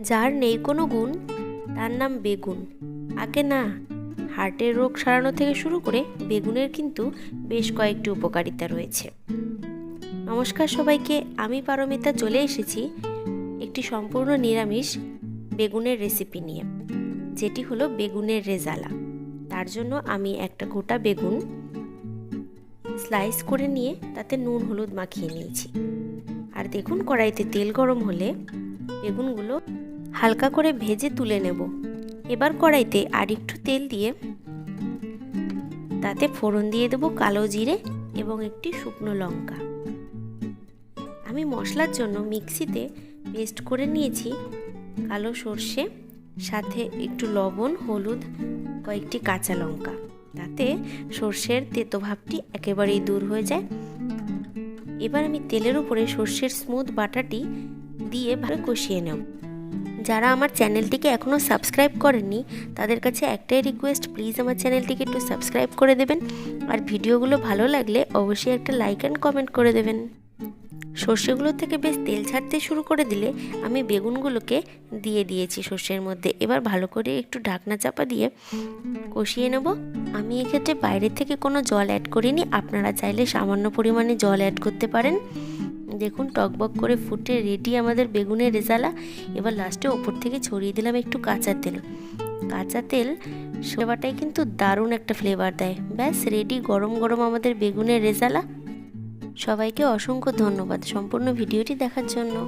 যার নেই কোনো গুণ, তার নাম বেগুন। আগে না, হার্টের রোগ সারানো থেকে শুরু করে বেগুনের কিন্তু বেশ কয়েকটি উপকারিতা রয়েছে। নমস্কার সবাইকে, আমি পারমিতা চলে এসেছি একটি সম্পূর্ণ নিরামিষ বেগুনের রেসিপি নিয়ে, যেটি হলো বেগুনের রেজালা। তার জন্য আমি একটা গোটা বেগুন স্লাইস করে নিয়ে তাতে নুন, হলুদ মাখিয়ে নিয়েছি। আর দেখুন, কড়াইতে তেল গরম হলে বেগুনগুলো হালকা করে ভেজে তুলে নেব। এবার কড়াইতে আর একটু তেল দিয়ে তাতে ফোড়ন দিয়ে দেবো কালো জিরে এবং একটি শুকনো লঙ্কা। আমি মশলার জন্য মিক্সিতে পেস্ট করে নিয়েছি কালো সর্ষে, সাথে একটু লবণ, হলুদ, কয়েকটি কাঁচা লঙ্কা। তাতে সর্ষের তেতো ভাবটি একেবারেই দূর হয়ে যায়। এবার আমি তেলের উপরে সর্ষের স্মুথ বাটাটি দিয়ে ভালো কষিয়ে নেব যারা আমার চ্যানেলটিকে এখনও সাবস্ক্রাইব করেননি, তাদের কাছে একটাই রিকোয়েস্ট প্লিজ আমার চ্যানেলটিকে একটু সাবস্ক্রাইব করে দেবেন। আর ভিডিওগুলো ভালো লাগলে অবশ্যই একটা লাইক অ্যান্ড কমেন্ট করে দেবেন। সর্ষেগুলো থেকে বেশ তেল ছাড়তে শুরু করে দিলে আমি বেগুনগুলোকে দিয়ে দিয়েছি সর্ষের মধ্যে। এবার ভালো করে একটু ঢাকনা চাপা দিয়ে কষিয়ে নেব। আমি এক্ষেত্রে বাইরে থেকে কোনো জল অ্যাড করিনি। আপনারা চাইলে সামান্য পরিমাণে জল অ্যাড করতে পারেন। দেখুন টকবক করে ফুটে রেডি আমাদের বেগুনের রেজালা। এবার লাস্টে ওপর থেকে ছড়িয়ে দিলাম একটু কাঁচা তেল। কাঁচা তেল সেবাটাই কিন্তু দারুণ একটা ফ্লেভার দেয়। ব্যাস রেডি গরম গরম আমাদের বেগুনের রেজালা। সবাইকে অসংখ্য ধন্যবাদ সম্পূর্ণ ভিডিওটি দেখার জন্য।